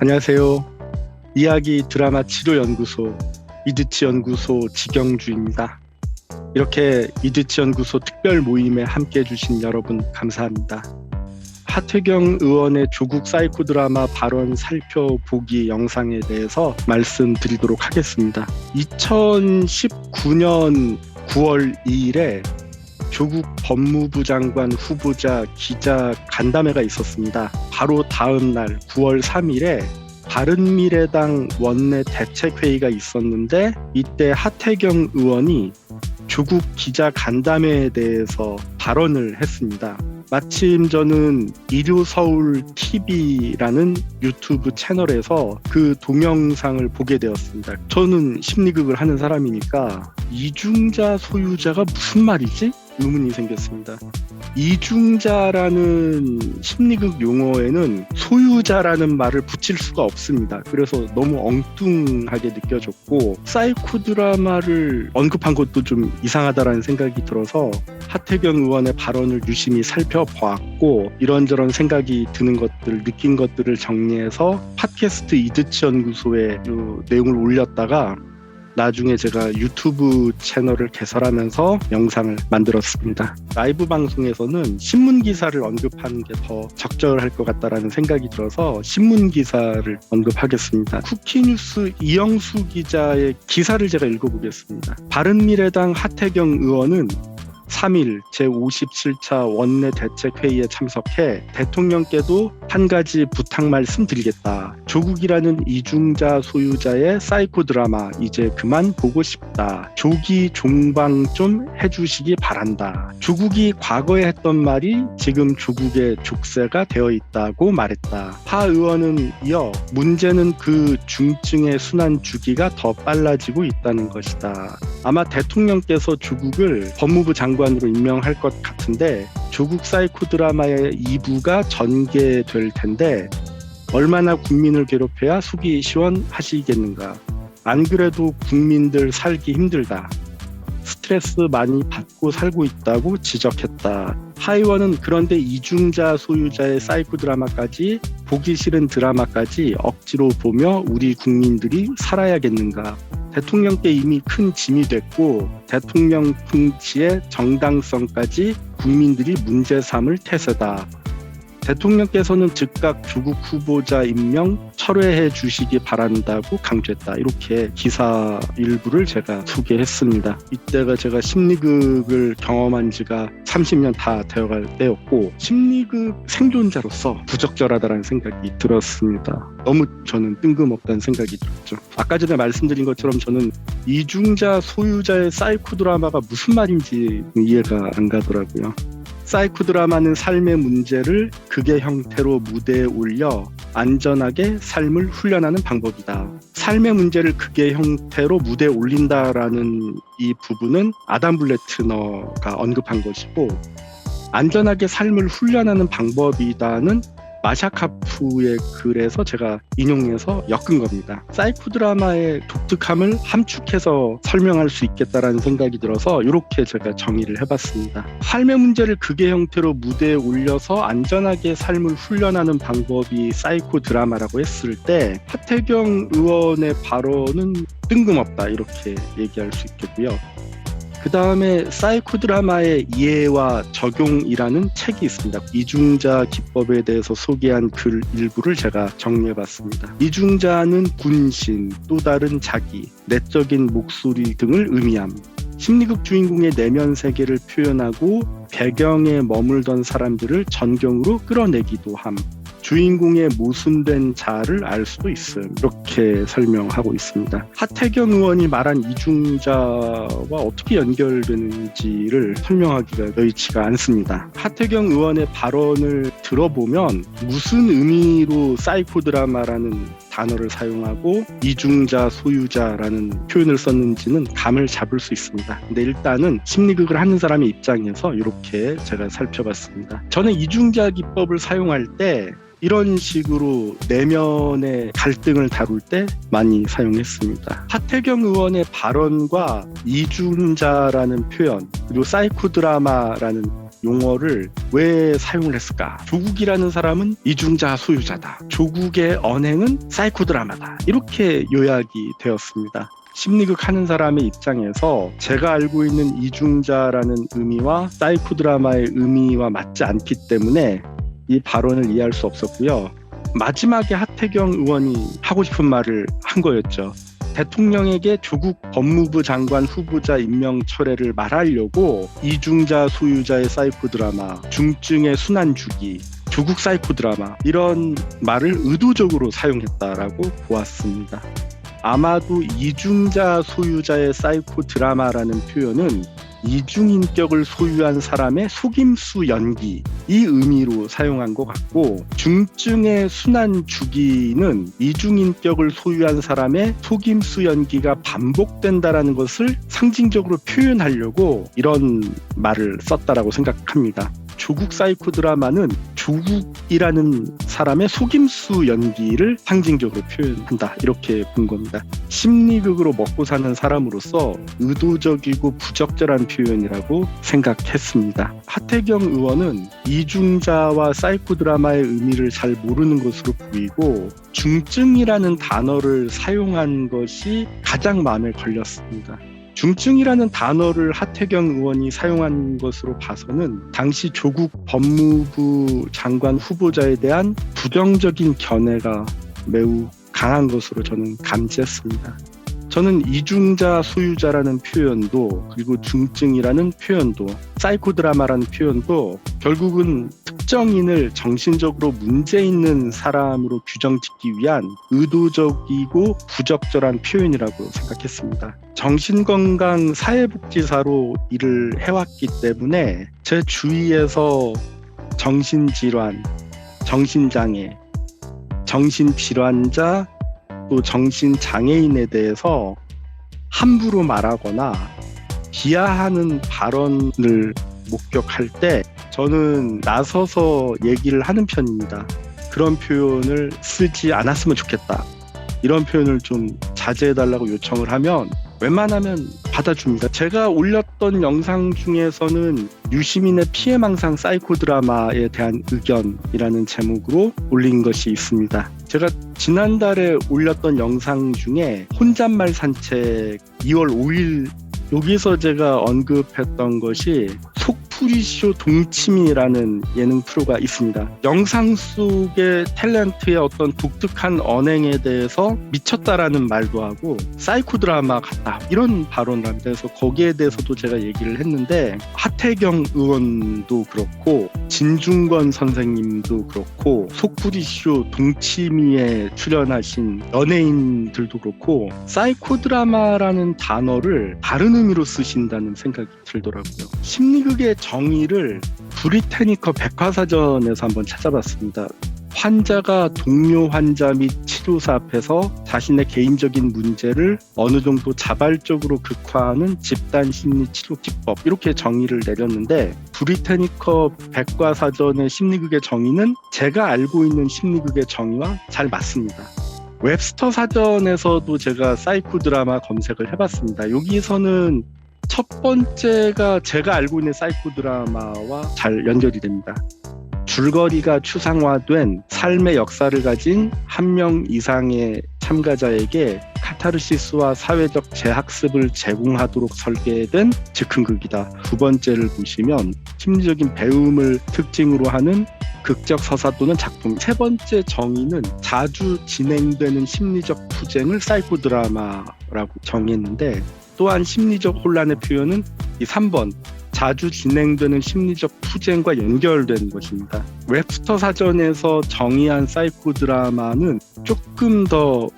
안녕하세요. 이야기 드라마 치료 연구소 이드치 연구소 지경주입니다. 이렇게 이드치 연구소 특별 모임에 함께 해주신 여러분 감사합니다. 하태경 의원의 조국 사이코 드라마 발언 살펴보기 영상에 대해서 말씀드리도록 하겠습니다. 2019년 9월 2일에 조국 법무부 장관 후보자 기자 간담회가 있었습니다. 바로 다음 날 9월 3일에 바른미래당 원내 대책회의가 있었는데 이때 하태경 의원이 조국 기자 간담회에 대해서 발언을 했습니다. 마침 저는 일요서울 TV라는 유튜브 채널에서 그 동영상을 보게 되었습니다. 저는 심리극을 하는 사람이니까 이중자 소유자가 무슨 말이지? 의문이 생겼습니다. 이중자라는 심리극 용어에는 소유자라는 말을 붙일 수가 없습니다. 그래서 너무 엉뚱하게 느껴졌고 사이코 드라마를 언급한 것도 좀 이상하다라는 생각이 들어서 하태경 의원의 발언을 유심히 살펴보았고 이런저런 생각이 드는 것들, 느낀 것들을 정리해서 팟캐스트 이드치 연구소에 그 내용을 올렸다가 나중에 제가 유튜브 채널을 개설하면서 영상을 만들었습니다. 라이브 방송에서는 신문 기사를 언급하는 게 더 적절할 것 같다라는 생각이 들어서 신문 기사를 언급하겠습니다. 쿠키뉴스 이영수 기자의 기사를 제가 읽어보겠습니다. 바른미래당 하태경 의원은 3일 제57차 원내 대책회의에 참석해 대통령께도 한 가지 부탁 말씀드리겠다. 조국이라는 이중자 소유자의 사이코 드라마 이제 그만 보고 싶다. 조기 종방 좀 해주시기 바란다. 조국이 과거에 했던 말이 지금 조국의 족쇄가 되어 있다고 말했다. 하 의원은 이어 문제는 그 중증의 순환 주기가 더 빨라지고 있다는 것이다. 아마 대통령께서 조국을 법무부 장관 으로 임명할 것 같은데 조국 사이코 드라마의 2부가 전개될 텐데 얼마나 국민을 괴롭혀야 속이 시원하시겠는가. 안 그래도 국민들 살기 힘들다. 스트레스 많이 받고 살고 있다고 지적했다. 하이원은 그런데 이중자 소유자의 사이코 드라마까지 보기 싫은 드라마까지 억지로 보며 우리 국민들이 살아야겠는가. 대통령께 이미 큰 짐이 됐고 대통령 통치의 정당성까지 국민들이 문제 삼을 태세다. 대통령께서는 즉각 조국 후보자 임명 철회해 주시기 바란다고 강조했다. 이렇게 기사 일부를 제가 소개했습니다. 이때가 제가 심리극을 경험한 지가 30년 다 되어갈 때였고 심리극 생존자로서 부적절하다는 생각이 들었습니다. 너무 저는 뜬금없다는 생각이 들었죠. 아까 전에 말씀드린 것처럼 저는 이중자 소유자의 사이코 드라마가 무슨 말인지 이해가 안 가더라고요. 사이코 드라마는 삶의 문제를 극의 형태로 무대에 올려 안전하게 삶을 훈련하는 방법이다. 삶의 문제를 극의 형태로 무대에 올린다라는 이 부분은 아담 블레트너가 언급한 것이고 안전하게 삶을 훈련하는 방법이다는 마샤카프의 글에서 제가 인용해서 엮은 겁니다. 사이코 드라마의 독특함을 함축해서 설명할 수 있겠다라는 생각이 들어서 이렇게 제가 정의를 해봤습니다. 삶의 문제를 극의 형태로 무대에 올려서 안전하게 삶을 훈련하는 방법이 사이코 드라마라고 했을 때 하태경 의원의 발언은 뜬금없다 이렇게 얘기할 수 있겠고요. 그 다음에 사이코 드라마의 이해와 적용이라는 책이 있습니다. 이중자 기법에 대해서 소개한 글 일부를 제가 정리해봤습니다. 이중자는 군신, 또 다른 자기, 내적인 목소리 등을 의미함. 심리극 주인공의 내면 세계를 표현하고 배경에 머물던 사람들을 전경으로 끌어내기도 함. 주인공의 모순된 자를 알 수도 있음. 이렇게 설명하고 있습니다. 하태경 의원이 말한 이중자와 어떻게 연결되는지를 설명하기가 여의치가 않습니다. 하태경 의원의 발언을 들어보면 무슨 의미로 사이코 드라마라는 단어를 사용하고 이중자 소유자라는 표현을 썼는지는 감을 잡을 수 있습니다. 근데 일단은 심리극을 하는 사람의 입장에서 이렇게 제가 살펴봤습니다. 저는 이중자 기법을 사용할 때 이런 식으로 내면의 갈등을 다룰 때 많이 사용했습니다. 하태경 의원의 발언과 이중자라는 표현 그리고 사이코 드라마라는 용어를 왜 사용을 했을까? 조국이라는 사람은 이중자 소유자다. 조국의 언행은 사이코 드라마다. 이렇게 요약이 되었습니다. 심리극 하는 사람의 입장에서 제가 알고 있는 이중자라는 의미와 사이코 드라마의 의미와 맞지 않기 때문에 이 발언을 이해할 수 없었고요. 마지막에 하태경 의원이 하고 싶은 말을 한 거였죠. 대통령에게 조국 법무부 장관 후보자 임명 철회를 말하려고 이중자 소유자의 사이코 드라마, 중증의 순환 주기, 조국 사이코 드라마 이런 말을 의도적으로 사용했다라고 보았습니다. 아마도 이중자 소유자의 사이코 드라마라는 표현은 이중인격을 소유한 사람의 속임수 연기 이 의미로 사용한 것 같고 중증의 순환 주기는 이중인격을 소유한 사람의 속임수 연기가 반복된다라는 것을 상징적으로 표현하려고 이런 말을 썼다라고 생각합니다. 조국 사이코 드라마는 조국이라는 사람의 속임수 연기를 상징적으로 표현한다 이렇게 본 겁니다. 심리극으로 먹고 사는 사람으로서 의도적이고 부적절한 표현이라고 생각했습니다. 하태경 의원은 이중자와 사이코 드라마의 의미를 잘 모르는 것으로 보이고 중증이라는 단어를 사용한 것이 가장 마음에 걸렸습니다. 중증이라는 단어를 하태경 의원이 사용한 것으로 봐서는 당시 조국 법무부 장관 후보자에 대한 부정적인 견해가 매우 강한 것으로 저는 감지했습니다. 저는 이중자 소유자라는 표현도 그리고 중증이라는 표현도 사이코 드라마라는 표현도 결국은 특정인을 정신적으로 문제 있는 사람으로 규정 짓기 위한 의도적이고 부적절한 표현이라고 생각했습니다. 정신건강 사회복지사로 일을 해왔기 때문에 제 주위에서 정신질환, 정신장애, 정신질환자 또 정신장애인에 대해서 함부로 말하거나 비하하는 발언을 목격할 때 저는 나서서 얘기를 하는 편입니다. 그런 표현을 쓰지 않았으면 좋겠다. 이런 표현을 좀 자제해달라고 요청을 하면 웬만하면 받아줍니다. 제가 올렸던 영상 중에서는 유시민의 피해망상 사이코 드라마에 대한 의견이라는 제목으로 올린 것이 있습니다. 제가 지난달에 올렸던 영상 중에 혼잣말 산책 2월 5일 여기서 제가 언급했던 것이 속풀이쇼 동치미라는 예능 프로가 있습니다. 영상 속의 탤런트의 어떤 독특한 언행에 대해서 미쳤다라는 말도 하고 사이코 드라마 같다 이런 발언을 합니다. 그래서 거기에 대해서도 제가 얘기를 했는데 하태경 의원도 그렇고 진중권 선생님도 그렇고 속풀이쇼 동치미에 출연하신 연예인들도 그렇고 사이코 드라마라는 단어를 다른 의미로 쓰신다는 생각이 들더라고요. 심리극의 정의를 브리테니커 백화사전에서 한번 찾아봤습니다. 환자가 동료 환자 및 치료사 앞에서 자신의 개인적인 문제를 어느 정도 자발적으로 극화하는 집단 심리 치료 기법 이렇게 정의를 내렸는데 브리테니커 백과사전의 심리극의 정의는 제가 알고 있는 심리극의 정의와 잘 맞습니다. 웹스터 사전에서도 제가 사이코 드라마 검색을 해봤습니다. 여기서는 첫 번째가 제가 알고 있는 사이코 드라마와 잘 연결이 됩니다. 줄거리가 추상화된 삶의 역사를 가진 한 명 이상의 참가자에게 카타르시스와 사회적 재학습을 제공하도록 설계된 즉흥극이다. 두 번째를 보시면 심리적인 배움을 특징으로 하는 극적 서사 또는 작품. 세 번째 정의는 자주 진행되는 심리적 투쟁을 사이코 드라마라고 정의했는데 또한 심리적 혼란의 표현은 이 3번 자주 진행되는 심리적 투쟁과 연결된 것입니다. 웹스터 사전에서 정의한 사이코 드라마는 조금 더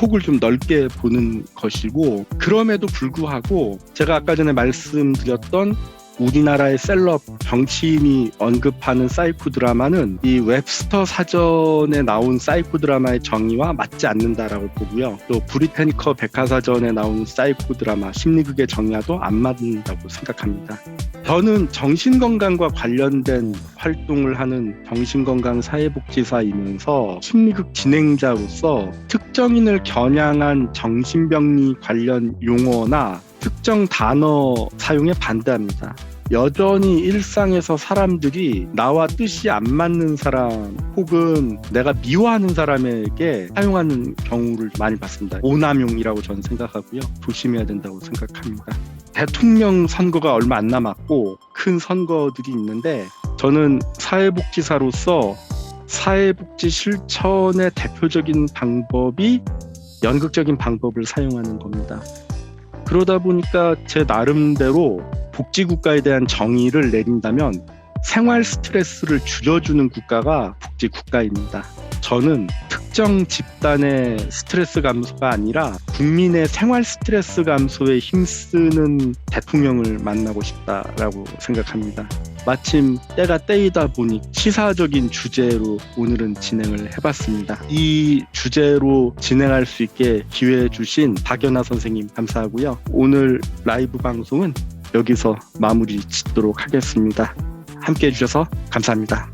폭을 좀 넓게 보는 것이고 그럼에도 불구하고 제가 아까 전에 말씀드렸던 우리나라의 셀럽 정치인이 언급하는 사이코 드라마는 이 웹스터 사전에 나온 사이코 드라마의 정의와 맞지 않는다라고 보고요. 또 브리테니커 백화사전에 나온 사이코 드라마 심리극의 정의와도 안 맞는다고 생각합니다. 저는 정신건강과 관련된 활동을 하는 정신건강 사회복지사이면서 심리극 진행자로서 특정인을 겨냥한 정신병리 관련 용어나 특정 단어 사용에 반대합니다. 여전히 일상에서 사람들이 나와 뜻이 안 맞는 사람 혹은 내가 미워하는 사람에게 사용하는 경우를 많이 봤습니다. 오남용이라고 저는 생각하고요. 조심해야 된다고 생각합니다. 대통령 선거가 얼마 안 남았고 큰 선거들이 있는데 저는 사회복지사로서 사회복지 실천의 대표적인 방법이 연극적인 방법을 사용하는 겁니다. 그러다 보니까 제 나름대로 복지국가에 대한 정의를 내린다면 생활 스트레스를 줄여주는 국가가 복지국가입니다. 저는 특정 집단의 스트레스 감소가 아니라 국민의 생활 스트레스 감소에 힘쓰는 대통령을 만나고 싶다라고 생각합니다. 마침 때가 때이다 보니 시사적인 주제로 오늘은 진행을 해봤습니다. 이 주제로 진행할 수 있게 기회해 주신 박연아 선생님 감사하고요. 오늘 라이브 방송은 여기서 마무리 짓도록 하겠습니다. 함께 해주셔서 감사합니다.